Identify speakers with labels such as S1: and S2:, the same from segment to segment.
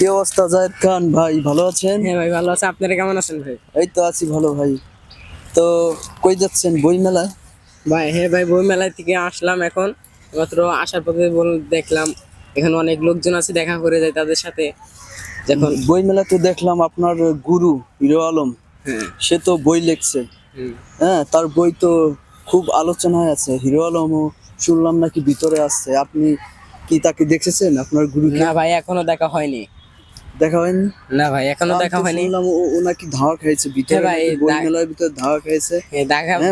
S1: কি অবস্থা জাহেদ খান? ভাই ভালো আছেন?
S2: হ্যাঁ ভাই ভালো আছে। আপনারা কেমন আছেন ভাই?
S1: এই তো আছি ভালো ভাই। তো কই যাচ্ছেন বই মেলায়?
S2: ভাই হ্যাঁ ভাই বই মেলায় থেকে আসলাম এখন। মাত্র আসার পথে দেখলাম এখানে অনেক লোকজন আছে দেখা করে যায় তাদের সাথে। যখন
S1: বই মেলা তো দেখলাম আপনার গুরু হিরো আলম
S2: হ্যাঁ।
S1: সে তো বই লিখছে। হ্যাঁ তার বই তো খুব আলোচনায় আছে। হিরো আলমও শুনলাম নাকি ভিতরে আসছে। আপনি কি তাকে দেখেছেন? আপনার গুরু
S2: না ভাই এখনও দেখা হয়নি।
S1: দেখা হয়নি?
S2: না ভাই
S1: এখনও
S2: দেখা হয়নি।
S1: শুনলাম ও- নাকি ধাওয়া খাইছে ভিতরে
S2: হ্যাঁ
S1: নাকি বই মেলার ভিতরে ধাওয়া খাইছে।
S2: হ্যাঁ,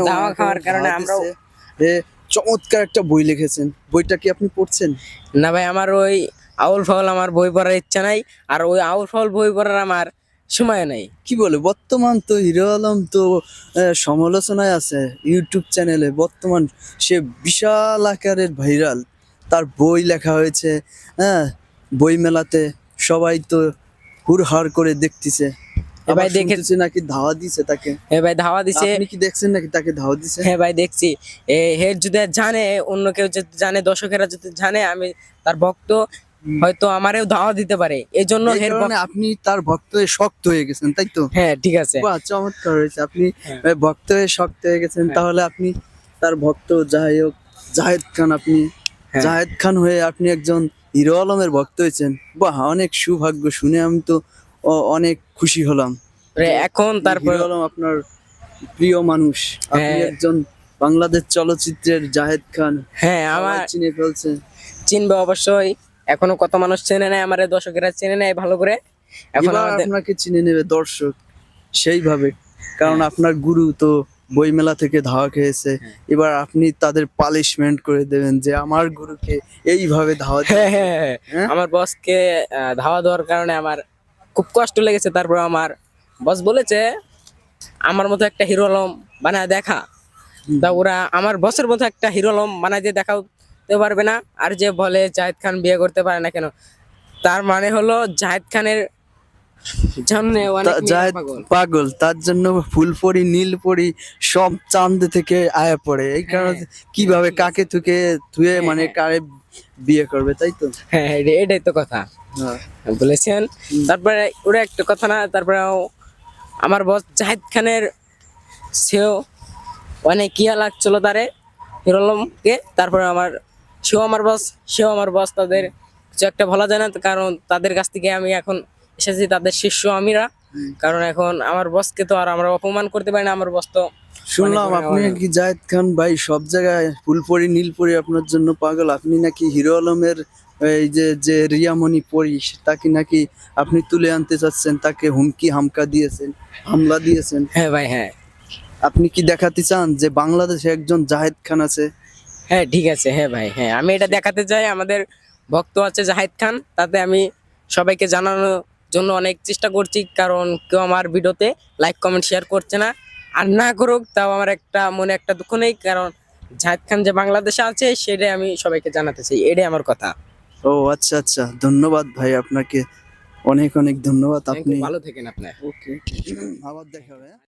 S1: ওনাকে
S2: খাওয়ার কারণে
S1: ধাওয়া
S2: আমরাও
S1: চমৎকার একটা বই লিখেছেন। বইটা কি আপনি পড়ছেন?
S2: না ভাই আমার ওই আউল ফাউল আমার বই পড়ার ইচ্ছা নাই আর ওই আউল ফাউল বই পড়ার আমার সময় নাই।
S1: কি বলে বর্তমান তো হিরো আলম তো সমালোচনায় আছে ইউটিউব চ্যানেলে। বর্তমান সে বিশাল আকারের ভাইরাল। তার বই লেখা হয়েছে হ্যাঁ বই মেলাতে সবাই তো হুড়হার করে দেখতেছে।
S2: ভাই
S1: নাকি ধাওয়া দিছে তাকে।
S2: হ্যাঁ ভাই ধাওয়া দিছে।
S1: আপনি কি দেখছেন নাকি তাকে ধাওয়া দিছে?
S2: হ্যাঁ ভাই দেখছি। এ যদি জানে অন্য কেউ যদি জানে দর্শকেরা যদি জানে আমি তার ভক্ত হয়তো আমারেও ধাওয়া দিতে পারে। এই জন্য
S1: এই
S2: হের
S1: আপনি তার ভক্ত হয়ে শক্ত হয়ে গেছেন তাই তো?
S2: হ্যাঁ ঠিক আছে।
S1: বাহ চমৎকার হয়েছে। আপনি
S2: হ্যাঁ।
S1: ভক্ত হয়ে শক্ত হয়ে গেছেন তাহলে আপনি তার ভক্ত যাই হোক জাহেদ খান আপনি।
S2: হ্যাঁ।
S1: জাহেদ খান হয়ে আপনি একজন হিরো আলমের ভক্ত হয়েছেন। বাহ অনেক সৌভাগ্য শুনে আমি তো অনেক খুশি হলাম।
S2: এখন তারপর
S1: হিরো আলম আপনার প্রিয় মানুষ। আপনি
S2: হ্যাঁ।
S1: একজন বাংলাদেশ চলচ্চিত্রের জাহেদ খান।
S2: হ্যাঁ আমার
S1: চিনে ফেলছে
S2: চিনবে অবশ্যই। এখনও কত মানুষ চেনে নেয় আমার দর্শকেরা চেনে নেয় ভালো করে। এখন
S1: আপনাকে চিনে নেবে দর্শক সেইভাবে। কারণ আপনার গুরু তো বইমেলা থেকে ধাওয়া খেয়েছে। এবার আপনি তাদের পালিশমেন্ট করে দেবেন যে আমার গুরুকে এইভাবে ধাওয়া
S2: হ্যাঁ হ্যাঁ হ্যাঁ।
S1: হ্যাঁ?
S2: আমার বসকে ধাওয়া দেওয়ার কারণে আমার খুব কষ্ট লেগেছে। তারপর আমার বস বলেছে আমার মতো একটা হিরো আলম বানায় দেখা। তা ওরা আমার বসের মতো একটা হিরো আলম বানায় দিয়ে দেখাতে পারবে না। আর যে বলে জাহেদ খান বিয়ে করতে পারে না কেন? তার মানে হলো জাহেদ খানের পাগল।
S1: তার জন্য ফুলপরি নীলপরি সব চাঁদ থেকে আয়া পড়ে। এই কারণে
S2: হ্যাঁ।
S1: কীভাবে কাকে তুকে থুয়ে মানে কারে বিয়ে করবে তাই তো?
S2: হ্যাঁ হ্যাঁ, এটাই তো কথা।
S1: হ্যাঁ।
S2: বলেছেন। তারপরে ওরা একটা কথা না তারপরে আমার বস জাহিদ খানের সেও অনেক ইয়া লাগছিল তারে হিরোলমকে। তারপরে আমার সেও আমার বস সেও আমার বস তাদের কিছু একটা বলা যায় না কারণ তাদের কাছ থেকে আমি এখন এসেছি তাদের শিষ্য আমিরা। কারণ এখন আমার বসকে তো আর আমরা অপমান করতে পারি না আমার বস তো
S1: শুনলাম আপনি নাকি জাহেদ খান ভাই সব জায়গায় ফুলপরি নীলপরি আপনার জন্য পাগল। আপনি নাকি হিরো আলমের এই যে যে রিয়ামণি পরি তাকে নাকি আপনি তুলে আনতে চাচ্ছেন তাকে হুমকি হামকা দিয়েছেন হামলা দিয়েছেন।
S2: হ্যাঁ ভাই হ্যাঁ।
S1: আপনি কি দেখাতে চান যে বাংলাদেশে একজন জাহেদ খান আছে?
S2: হ্যাঁ ঠিক আছে হ্যাঁ ভাই হ্যাঁ। আমি এটা দেখাতে চাই আমাদের ভক্ত আছে জাহিদ খান তাতে আমি সবাইকে জানানোর জন্য অনেক চেষ্টা করছি কারণ কেউ আমার ভিডিওতে লাইক কমেন্ট শেয়ার করছে না। আর না করুক তাও আমার একটা মনে একটা দুঃখ নেই কারণ জাহিদ খান যে বাংলাদেশে আছে সেটাই আমি সবাইকে জানাতে চাই এটাই আমার কথা।
S1: ও আচ্ছা আচ্ছা ধন্যবাদ ভাই আপনাকে। অনেক অনেক ধন্যবাদ আপনি।
S2: ভালো থাকেন আপনার
S1: ওকে আবার দেখা হবে?